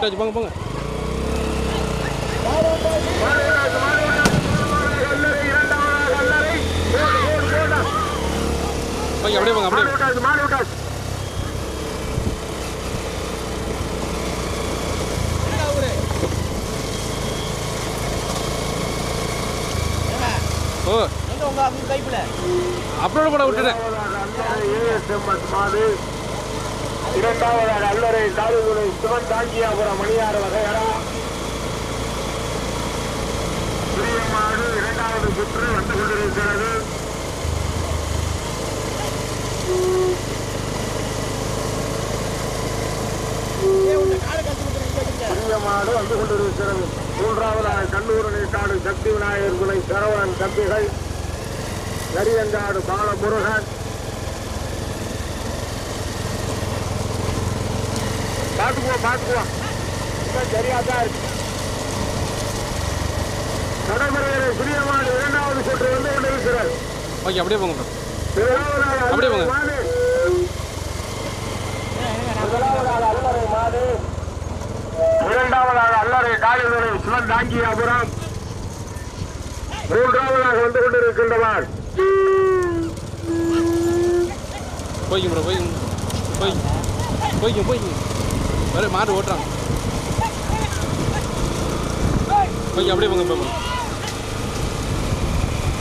விட்டாச்சு போங்க போங்க போங்க அப்படியே போங்க அப்படியே ஓ அப்லோட் பண்ண விட்டுட்டேன் இரண்டாவது அல்லரை காலுகுலை சிவன் தாங்கியாபுரம் மணியார் வகையரா புரியமாடு இரண்டாவது சுற்று வந்து கொண்டிருக்கிறது. பிரியமாடு வந்து கொண்டிருக்கிறது. மூன்றாவதாக கண்ணூரணி காடு சக்தி விநாயகர் குலை சரவணன் தம்பிகள் நரியங்காடு பாலமுருகன். பார்த்துக்குவோம் இன்னும் சரியா தான் இருக்கு. நடைமுறையிலே பிரியமாடு இரண்டாவது சுற்று வந்து கொண்டிருக்கிறது ஓகே அப்படியே போங்க அப்படியே போங்க. அல்லறை மாடு இரண்டாவதாக அல்லறை சிவன் தாங்கியாபுரம் மூன்றாவதாக வந்து கொண்டிருக்கின்றவர். போய்ங்க ப்ரோ போய்ங்க. போய்ங்க. போய்ங்க போய்ங்க. வேற மாடு ஓட்டுறாங்க. ஓகே அப்படியே போங்க போங்க.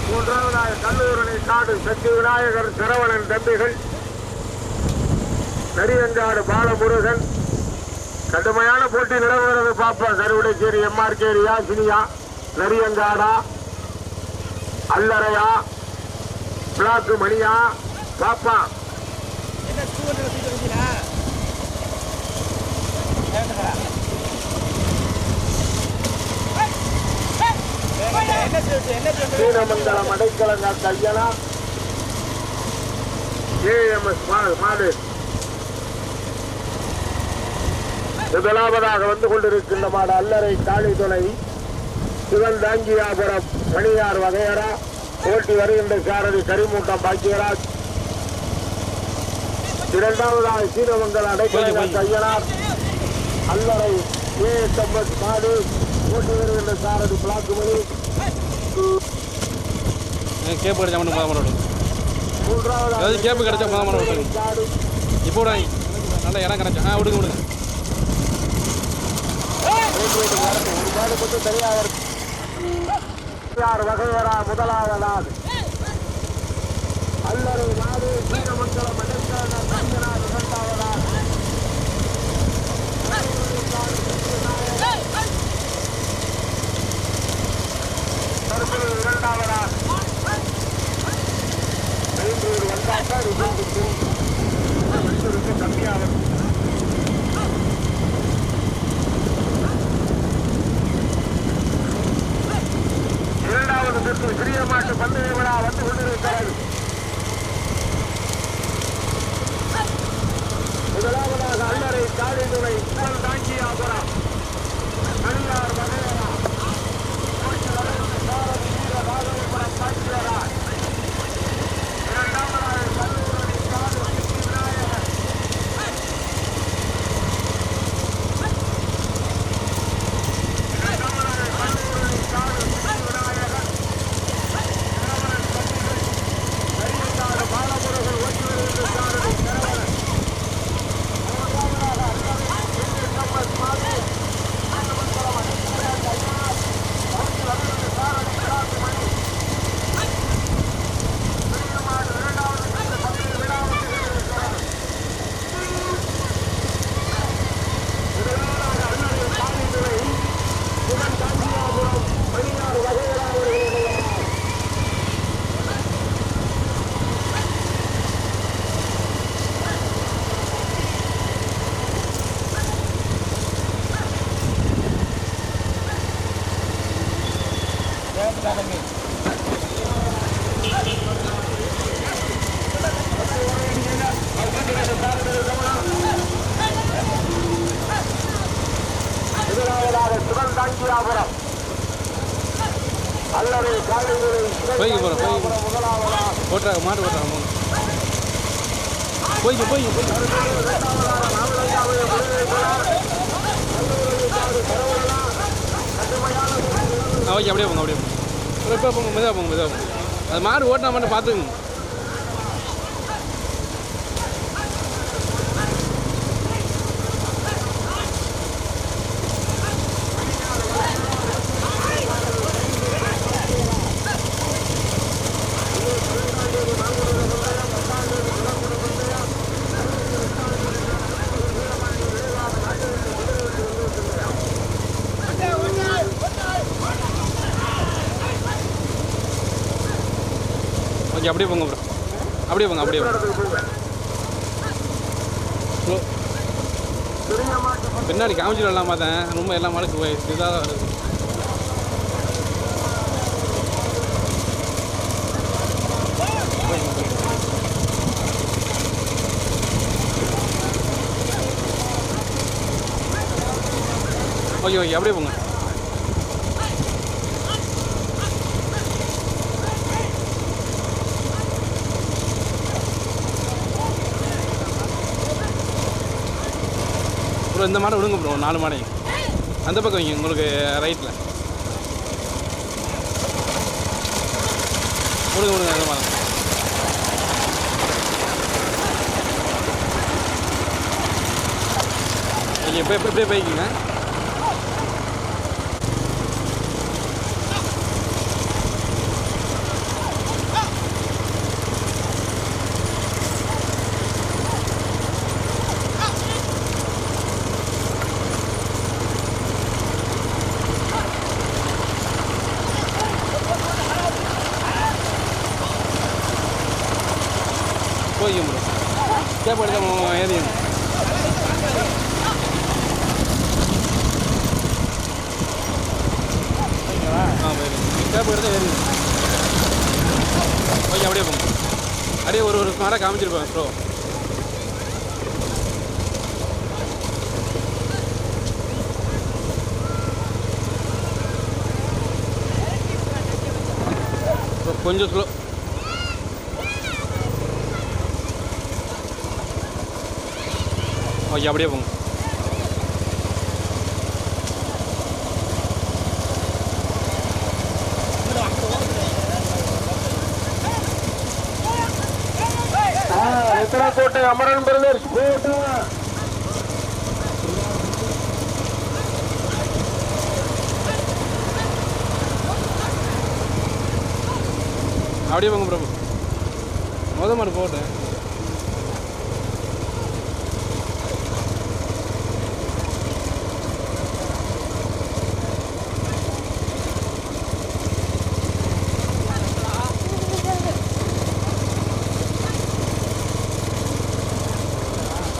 மூன்றாவதாக கல்லூரணி காடு சக்தி விநாயகர் சரவணன் தம்பிகள் நரியங்காடு பாலமுருகன் கடுமையான போட்டி நிலவுகிறது பாப்பா கருவிடைச்சேரி எம்ஆர்கேரி யாசினியா நரியங்காடா அல்லறையா பிளாக்கு மணியா பாப்பா. என்ன சீனமங்கலம் அடைக்கலங்க கையனா? ஏஎம்எஸ் மாடு முதலாவதாக வந்து கொண்டிருக்கின்ற மாடு அல்லறை காளி துணை சிவன் தாங்கியாபுரம் மணியார் வகையரா. ஓட்டி வருகின்ற சாரதி கரிமூட்டம் பாக்கியராஜ். இரண்டாவதாக சீனமங்கலம் அடைக்கலங்கள் கையனார் அல்லறை ஏஎஸ்எம்எஸ் மாடு. ஓட்டி வருகின்ற சாரதி பிளாக்குமணி கேப் கிடைச்சா மட்டும் மொதல் மாடு மூன்றாவது அதாவது கேப்பு கிடைச்சா மொதல் மாடு விட்டுருங்க காடு இப்போ விடாங்க நல்லா இடம் கிடைச்சா. ஆ விடுங்க விடுங்க. ஒரு மாடு மட்டும் சரியாக இருக்கு யார் வகையரா முதலாவதாக அல்லறை நாடு சீனமங்கலம் அடைக்கான பெங்களூர் வந்தாக்கா ரிசல்ட் கம்மியாகும் இரண்டாவது சுற்று சிறிய மாட்டு பந்தய விழா வந்து கொண்டிருக்கிறது. முதலாவதாக அல்லறை காளிதுறை சிவன் தாங்கியாபுரம். ஓட்டுறாங்க மாடு ஓட்டுறாங்க. மூணு போய்ங்க போய்ங்க. ஓகே அப்படியே போங்க அப்படியே போங்க. இப்போ போங்க மெதுவாக போங்க மெதுவாக போங்க. அது மாடு ஓட்டினா மட்டும் பார்த்துக்குங்க. ஓகே அப்படியே போங்க ப்ரோ அப்படியே போங்க அப்படியே போங்க. பின்னாடி காமிச்சிட்டு வரலாம் பார்த்தேன் ரொம்ப எல்லா மாடுக்கு இதாக தான் வருது. ஓகே ஓகே அப்படியே போங்க. ப்ரோ இந்த மாடை விடுங்க ப்ரோ நாலு மாடை. அந்த பக்கம் வைங்க உங்களுக்கு ரைட்டில் விடுங்க விடுங்க அந்த மாடை. நீங்கள் இப்போ எப்படி இப்படியே போய்க்கிங்க போய்க்கும் ப்ரோ கேப் எடுத்த ஏறியும் ஆ போயிடும் கேப் ஓகே அப்படியே போங்க. அப்படியே ஒரு ஒரு மாடம் காமிச்சிருப்பேன் ப்ரோ கொஞ்சம் ஸ்லோ ஓகே அப்படியே போங்க. கோட்டை அமரன் பிரதர்ஸ் அப்படியே பிரபு. மொதல் மாதிரி போட்டேன்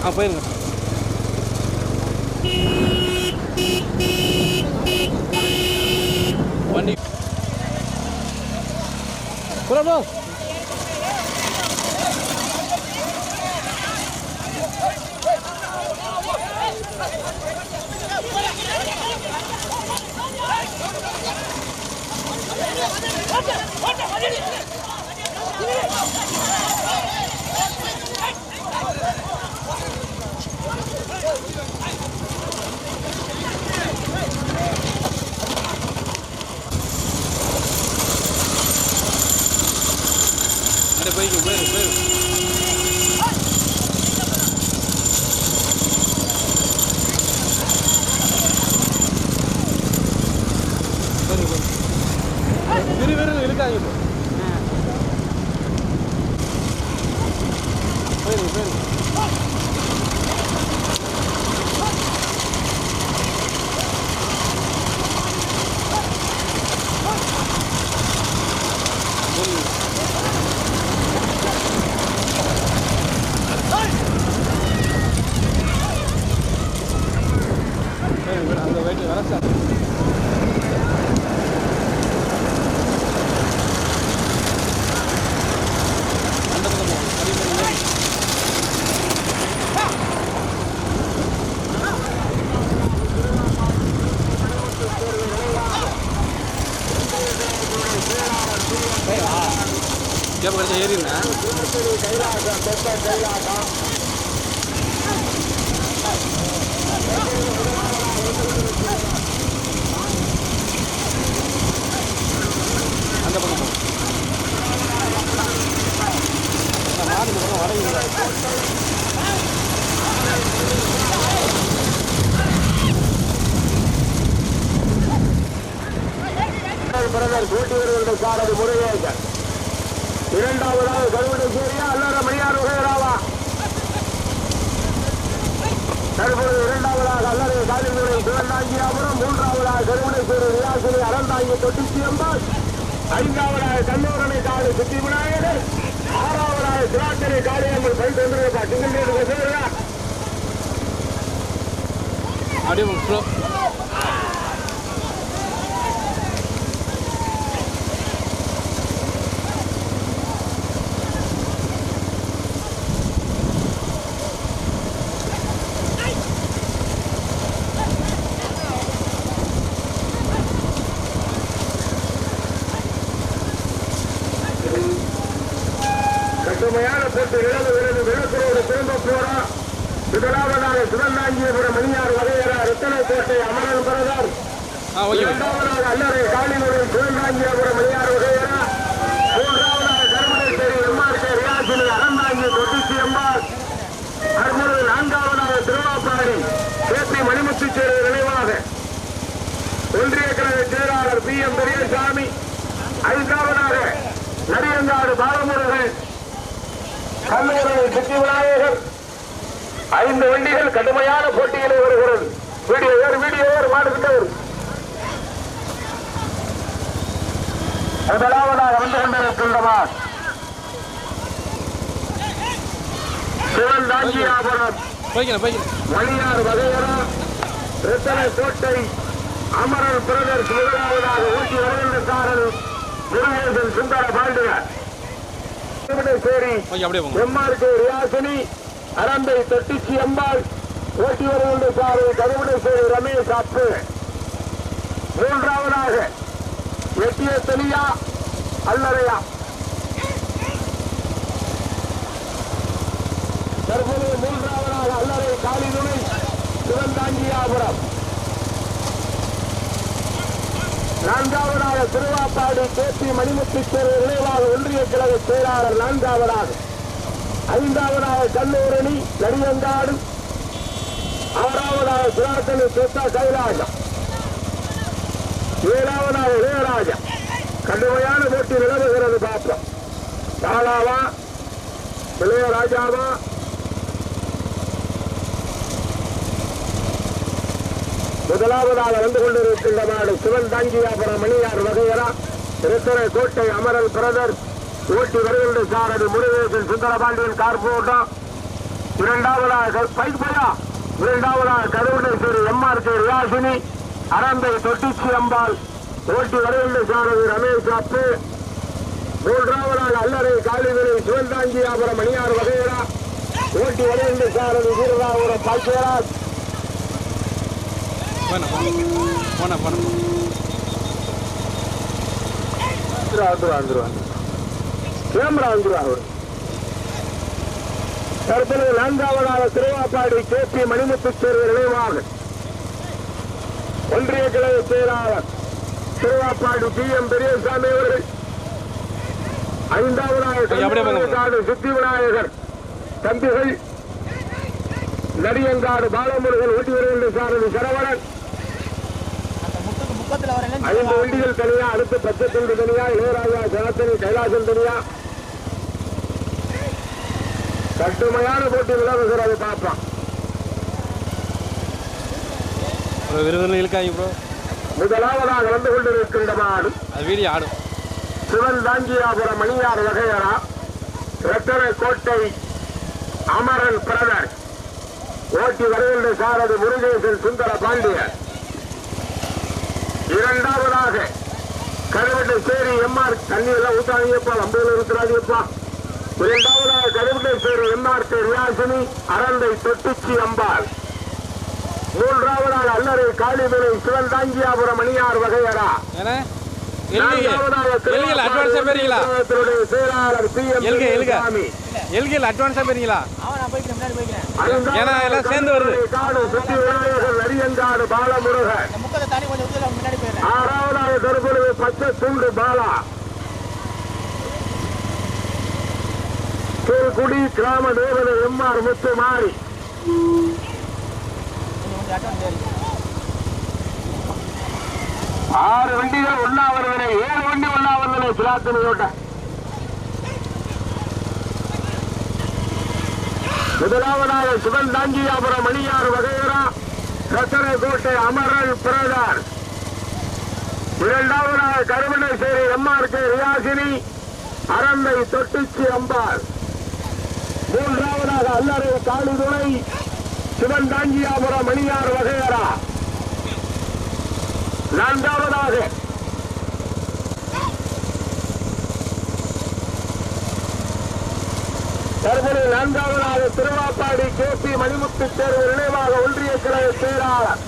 ஆ போயிருங்க. வண்டி. பிரபு. அப்படியே வருஷம் ஏறினா? அந்த பக்கம் மாடு பக்கம் வரையும் பிரதர் கூட்டி வருவதற்கானது முறையாக இரண்டாவதாக கருவடை சேரியா அல்லற மணியார் வகையராவா தற்போது இரண்டாவதாக அல்லறை காலிமுறை சிவந்தாங்கியாபுரம் மூன்றாவதாக கருவடை சேரி ரியாசினி அறந்தாங்கி தொட்டிச்சி அம்பாள் ஐந்தாவதாக கல்லூரணை காடு சுத்தி விநாயகர் ஆறாவதாக சிவாச்சனை காளியம்மன் பை தந்திரப்பா சிங்கண்டேடு சேருங்க அப்படியே ஸ்லோ கடுமையான போட்டு நிலவுகிறது விளக்கரோடு திரும்ப போறா முதலாவதாக சிவந்தாங்கியபுரம் மணியார் வகையரா ரத்தன கோட்டை அமரன் பிரதர் ஆ ஓகே இரண்டாவதாக அல்லறை காளிமுடன் சிவந்தாங்கியபுரம் மணியார் வகையரா மூன்றாவதாக கருமணேஸ்வரி எம்ஆர்கே ரியாசினி அறந்தாங்கி தொட்டிச்சி அம்பாள் அடுத்தது நான்காவதாக திருவாப்பாடி கேபி மணிமுத்துச்சேரி நினைவாக ஒன்றிய கழக செயலாளர் பி எம் பெரியசாமி ஐந்தாவதாக நரியங்காடு பாலமுருகன் கல்லூரி சுத்தி விநாயகர். ஐந்து வண்டிகள் கடுமையான போட்டியிலே வருகிறது. வீடியோ ஏறு வீடியோ ஏறு மாடுகிட்ட வரும் முதலாவதாக வந்து கொண்டிருக்கின்றமா சிவன் போய்க்கிறேன் மணியார் வகையரா ரத்தன கோட்டை அமரர் பிரதர்ஸ் முதலாவதாக ஊட்டி வருகின்ற சாரல் முருகேசன் சுந்தர பாண்டியர் சேரி எம்ஆர்கே ரியாசினி அறந்தை தொட்டிச்சி அம்பாள் ஓட்டி வருகின்ற சாலை கருவடேஸ்வரி ரமேஷ் அப்பு. மூன்றாவதாக எட்டிய தெளியா அல்லறையா. தற்போது மூன்றாவதாக அல்லறை காளிதுணை சிவந்தாங்கியாபுரம் நான்காவதாக திருவாப்பாடி கேபி மணிமுத்துச்சேரி நினைவாக ஒன்றிய கழக செயலாளர் நான்காவதாக. ஐந்தாவதாக கல்லூரணி நடிகங்காடு. ஆறாவதாக சுராத்தனி சொத்தா கைராஜா ஏழாவதாக இளையராஜா கடுமையான போட்டி நிலவுகிறது பார்ப்போம். பாலாவா இளையராஜாவா முதலாவதாக வந்து கொண்டிருக்கின்ற நாடு சிவன் தாஞ்சியாபுரம் மணியார் வகையரா. திருத்தரை கோட்டை அமரல் பிரதர். ஓட்டி வருகின்ற சாரதி முருகேசன் சுந்தரபாண்டியன் கார் கார்போட்டம் இரண்டாவதாக பைப்பையா இரண்டாவதாக கருவுண்டேஸ்வரி எம்ஆர் கே ரியாசினி. அறந்தை தொட்டிச்சி அம்பாள். ஓட்டி வருகின்ற சாரதி ரமேஷ் அப்பு. மூன்றாவதாக அல்லறை காலிவிரை சிவன் தாஞ்சியாபுரம் மணியார் வகையரா. ஓட்டி வருகின்ற சாரதி வீரராபுரம் பாக்கியராஜ். போன போன போன வந்துருவா வந்துருவா கேமரா வந்துருவா அவரு தற்பொழுது நான்காவதாக திருவாப்பாடி கே பி மணிமுத்துச்சேரி நினைவாக ஒன்றிய கிழக்கு செயலாளர் திருவாப்பாடி பி எம் பெரியசாமி அவர்கள் ஐந்தாவதாக சித்தி விநாயகர் தம்பிகள் நடிகங்காடு பாலமுருகன் ஊட்டி வருகின்ற சாரதி சரவணன் முட்டுக்கு முக்கத்துல வர ஐந்து வண்டிகள் தனியா அடுத்து பச்சை துண்டு தனியா இளையராஜா சனத்தனி கைலாசம் தனியா. கட்டுமையான போட்டி விலகுகிறது பார்ப்பான் ப்ரோ முதலாவதாக வந்து கொண்டிருக்கின்ற மாடு அது வீடியோ ஆடும். சிவன் தாங்கியாபுரம் மணியார் வகையரா ரத்தன கோட்டை அமரன் பிரதர். ஓட்டி வருகின்ற சாரதி முருகேசன் சுந்தர பாண்டியர் இரண்டாவதாக கருவட்டை சேரி எம்ஆர் தண்ணி எல்லாம் ஊத்தாதீங்கப்பா அம்பதுல இருக்கிறாதீங்கப்பா இரண்டாவதாக கருவட்டை சேரி எம்ஆர் ரியாசினி அரந்தை தொட்டிச்சி அம்பாள். மூன்றாவதாக அல்லறை காளிமலை சிவன் தாங்கியாபுரம் மணியார் வகையரா. எழுதிகள் அட்வான்ஸாக போயிருங்களா எழுக, எழுக. எழுகையில் அட்வான்ஸாக போயிருங்களா ஏன்னா எல்லாம் சேர்ந்து வருது. ஆறாவதாக தருப்பொழுது பச்சை துண்டு பாலா. திருக்குடி கிராம தேவதை எம்ஆர் முத்து மாறி ஆறு வண்டிகள் ஒன்னாவது வருவதில்லை ஏழு வண்டி சிலாத்தினியோட்ட முதலாவதாக சிவன் தாங்கியாபுரம் மணியார் வகையரா ரத்தனை கோட்டை அமரன் பிரதார். இரண்டாவதாக கருமணேஸ்வரி எம்ஆர் கே ரியாசினி அரந்தை தொட்டிச்சி அம்பாள். மூன்றாவதாக அல்லறை காளிதுணை சிவன் தாங்கியாபுரம் மணியார் வகையரா. நான்காவதாக. தற்போது நான்காவதாக திருவாப்பாடி கே பி மணிமுத்து தேர்வு நினைவாக ஒன்றிய கிளை செயலாளர்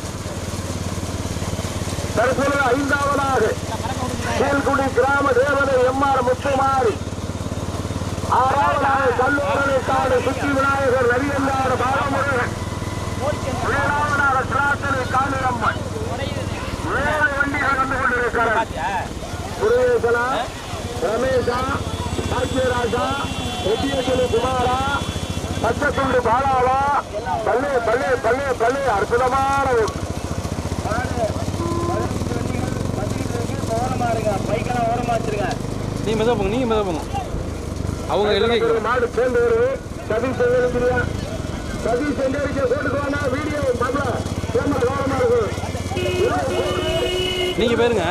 தற்போது ஐந்தாவதாக. கீழ்குடி கிராம தேவதை எம்ஆர் முத்துமாரி. ஆறாவதாக கல்லூரணி காடு சுத்தி விநாயகர் நரியந்தாடு பாலமுருகன். ஏழாவதாக பிரார்த்தனை காலிடம் ஏழு வண்டிகள் வந்து கொண்டிருக்கிறது பாத்தியா முருகேசனா ரமேஷா பாக்கியராஜா ஒட்டியகுலு குமாரா பச்சத்துண்டு பாலாவா பள்ளி பள்ளி பள்ளி பள்ளி அற்புதமான நீ மெதுவா போங்க நீங்க மெதுவா போங்க. அவங்க இலங்கைக்கு ஒரு மாடு சேர்ந்து வருது சதீஷ் இருக்கிறியா சதீஷ் வாங்க வீடியோ மாப்பிள கேமரா கவனமா இருக்கும். நீங்கள் பேருங்க